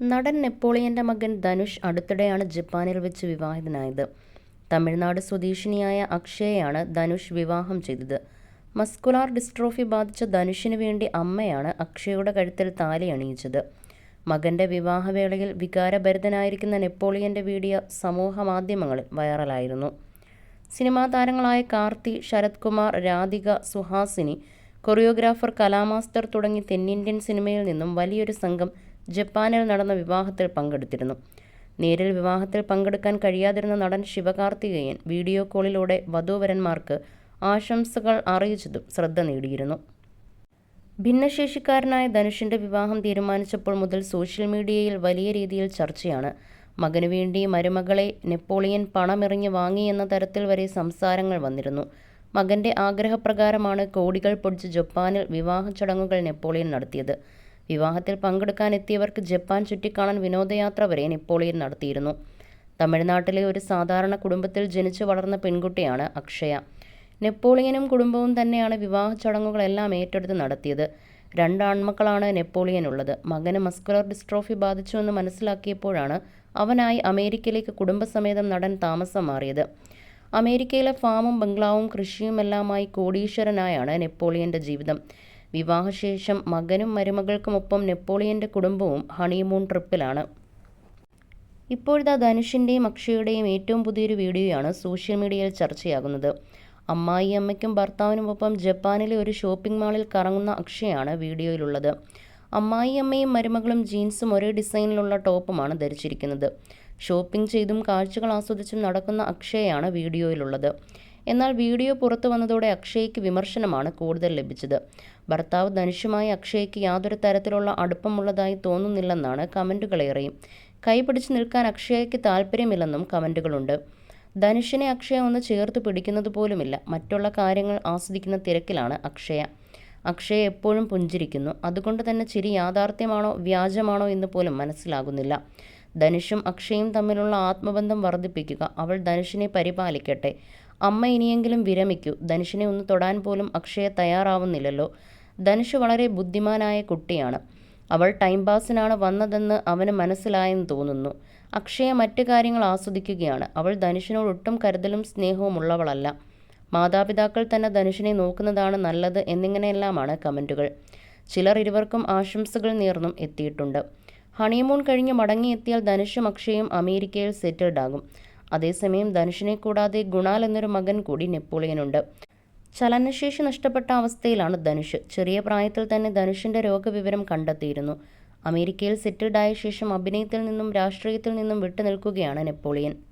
നടൻ നെപ്പോളിയന്റെ മകൻ ധനുഷ് അടുത്തിടെയാണ് ജപ്പാനിൽ വെച്ച് വിവാഹിതനായത്. തമിഴ്നാട് സ്വദേശിനിയായ അക്ഷയയാണ് ധനുഷ് വിവാഹം ചെയ്തത്. മസ്കുലാർ ഡിസ്ട്രോഫി ബാധിച്ച ധനുഷിന് വേണ്ടി അമ്മയാണ് അക്ഷയയുടെ കഴുത്തിൽ താലി അണിയിച്ചത്. മകന്റെ വിവാഹവേളയിൽ വികാരഭരിതനായിരിക്കുന്ന നെപ്പോളിയന്റെ വീഡിയോ സമൂഹ മാധ്യമങ്ങളിൽ വൈറലായിരുന്നു. സിനിമാ താരങ്ങളായ കാർത്തി ശരത് കുമാർ രാധിക സുഹാസിനി കൊറിയോഗ്രാഫർ കലാമാസ്റ്റർ തുടങ്ങി തെന്നിന്ത്യൻ സിനിമയിൽ നിന്നും വലിയൊരു സംഘം ജപ്പാനിൽ നടന്ന വിവാഹത്തിൽ പങ്കെടുത്തിരുന്നു. നേരിൽ വിവാഹത്തിൽ പങ്കെടുക്കാൻ കഴിയാതിരുന്ന നടൻ ശിവകാർത്തികേയൻ വീഡിയോ കോളിലൂടെ വധൂവരന്മാർക്ക് ആശംസകൾ അറിയിച്ചതും ശ്രദ്ധ നേടിയിരുന്നു. ഭിന്നശേഷിക്കാരനായ ധനുഷിന്റെ വിവാഹം തീരുമാനിച്ചപ്പോൾ മുതൽ സോഷ്യൽ മീഡിയയിൽ വലിയ രീതിയിൽ ചർച്ചയാണ്. മകനു വേണ്ടി മരുമകളെ നെപ്പോളിയൻ പണമെറിഞ്ഞ് വാങ്ങിയെന്ന തരത്തിൽ വരെ സംസാരങ്ങൾ വന്നിരുന്നു. മകന്റെ ആഗ്രഹപ്രകാരമാണ് കോടികൾ പൊടിച്ച് ജപ്പാനിൽ വിവാഹ ചടങ്ങുകൾ നെപ്പോളിയൻ നടത്തിയത്. വിവാഹത്തിൽ പങ്കെടുക്കാനെത്തിയവർക്ക് ജപ്പാൻ ചുറ്റിക്കാണാൻ വിനോദയാത്ര വരെ നെപ്പോളിയൻ നടത്തിയിരുന്നു. തമിഴ്നാട്ടിലെ ഒരു സാധാരണ കുടുംബത്തിൽ ജനിച്ചു വളർന്ന പെൺകുട്ടിയാണ് അക്ഷയ. നെപ്പോളിയനും കുടുംബവും തന്നെയാണ് വിവാഹ ചടങ്ങുകളെല്ലാം ഏറ്റെടുത്ത് നടത്തിയത്. രണ്ട് ആൺമക്കളാണ് നെപ്പോളിയനുള്ളത്. മകന് മസ്കുലർ ഡിസ്ട്രോഫി ബാധിച്ചുവെന്ന് മനസ്സിലാക്കിയപ്പോഴാണ് അവനായി അമേരിക്കയിലേക്ക് കുടുംബസമേതം നടൻ താമസം മാറിയത്. അമേരിക്കയിലെ ഫാമും ബംഗ്ലാവും കൃഷിയുമെല്ലാമായി കോടീശ്വരനായാണ് നെപ്പോളിയന്റെ ജീവിതം. വിവാഹശേഷം മകനും മരുമകൾക്കുമൊപ്പം നെപ്പോളിയന്റെ കുടുംബവും ഹണിമൂൺ ട്രിപ്പിലാണ്. ഇപ്പോഴത്തെ ധനുഷിന്റെയും അക്ഷയുടെയും ഏറ്റവും പുതിയൊരു വീഡിയോയാണ് സോഷ്യൽ മീഡിയയിൽ ചർച്ചയാകുന്നത്. അമ്മായി അമ്മയ്ക്കും ഭർത്താവിനുമൊപ്പം ജപ്പാനിലെ ഒരു ഷോപ്പിംഗ് മാളിൽ കറങ്ങുന്ന അക്ഷയാണ് വീഡിയോയിലുള്ളത്. അമ്മായി അമ്മയും മരുമകളും ജീൻസും ഒരേ ഡിസൈനിലുള്ള ടോപ്പുമാണ് ധരിച്ചിരിക്കുന്നത്. ഷോപ്പിംഗ് ചെയ്തും കാഴ്ചകൾ ആസ്വദിച്ചും നടക്കുന്ന അക്ഷയാണ് വീഡിയോയിലുള്ളത്. എന്നാൽ വീഡിയോ പുറത്തു വന്നതോടെ അക്ഷയ്ക്ക് വിമർശനമാണ് കൂടുതൽ ലഭിച്ചത്. ഭർത്താവ് ധനുഷുമായി അക്ഷയ്ക്ക് യാതൊരു തരത്തിലുള്ള അടുപ്പമുള്ളതായി തോന്നുന്നില്ലെന്നാണ് കമന്റുകളേറെയും കൈപിടിച്ച് നിൽക്കാൻ അക്ഷയയ്ക്ക് താല്പര്യമില്ലെന്നും കമന്റുകളുണ്ട് ധനുഷിനെ അക്ഷയ ഒന്ന് ചേർത്ത് പിടിക്കുന്നത് പോലുമില്ല. മറ്റുള്ള കാര്യങ്ങൾ ആസ്വദിക്കുന്ന തിരക്കിലാണ് അക്ഷയ. അക്ഷയ എപ്പോഴും പുഞ്ചിരിക്കുന്നു. അതുകൊണ്ട് തന്നെ ചിരി യാഥാർത്ഥ്യമാണോ വ്യാജമാണോ എന്ന് പോലും മനസ്സിലാകുന്നില്ല. ധനുഷും അക്ഷയും തമ്മിലുള്ള ആത്മബന്ധം വർദ്ധിപ്പിക്കുക. അവൾ ധനുഷിനെ പരിപാലിക്കട്ടെ. അമ്മ ഇനിയെങ്കിലും വിരമിക്കൂ. ധനുഷിനെ ഒന്ന് തൊടാൻ പോലും അക്ഷയ തയ്യാറാവുന്നില്ലല്ലോ. ധനുഷ് വളരെ ബുദ്ധിമാനായ കുട്ടിയാണ്. അവൾ ടൈം പാസിനാണ് വന്നതെന്ന് അവന് മനസ്സിലായെന്ന് തോന്നുന്നു. അക്ഷയ മറ്റു കാര്യങ്ങൾ ആസ്വദിക്കുകയാണ്. അവൾ ധനുഷിനോട് ഒട്ടും കരുതലും സ്നേഹവും ഉള്ളവളല്ല. മാതാപിതാക്കൾ തന്നെ ധനുഷിനെ നോക്കുന്നതാണ് നല്ലത് എന്നിങ്ങനെയെല്ലാമാണ് കമന്റുകൾ ചിലർ ഇരുവർക്കും ആശംസകൾ നേർന്നും എത്തിയിട്ടുണ്ട്. ഹണിമൂൺ കഴിഞ്ഞ് മടങ്ങിയെത്തിയാൽ ധനുഷും അക്ഷയും അമേരിക്കയിൽ സെറ്റിൽഡ് ആകും അതേസമയം ധനുഷിനെ കൂടാതെ ഗുണാൽ എന്നൊരു മകൻ കൂടി നെപ്പോളിയനുണ്ട്. ചലനശേഷി നഷ്ടപ്പെട്ട അവസ്ഥയിലാണ് ധനുഷ്. ചെറിയ പ്രായത്തിൽ തന്നെ ധനുഷിന്റെ രോഗവിവരം കണ്ടെത്തിയിരുന്നു. അമേരിക്കയിൽ സെറ്റിൽഡായ ശേഷം അഭിനയത്തിൽ നിന്നും രാഷ്ട്രീയത്തിൽ നിന്നും വിട്ടുനിൽക്കുകയാണ് നെപ്പോളിയൻ.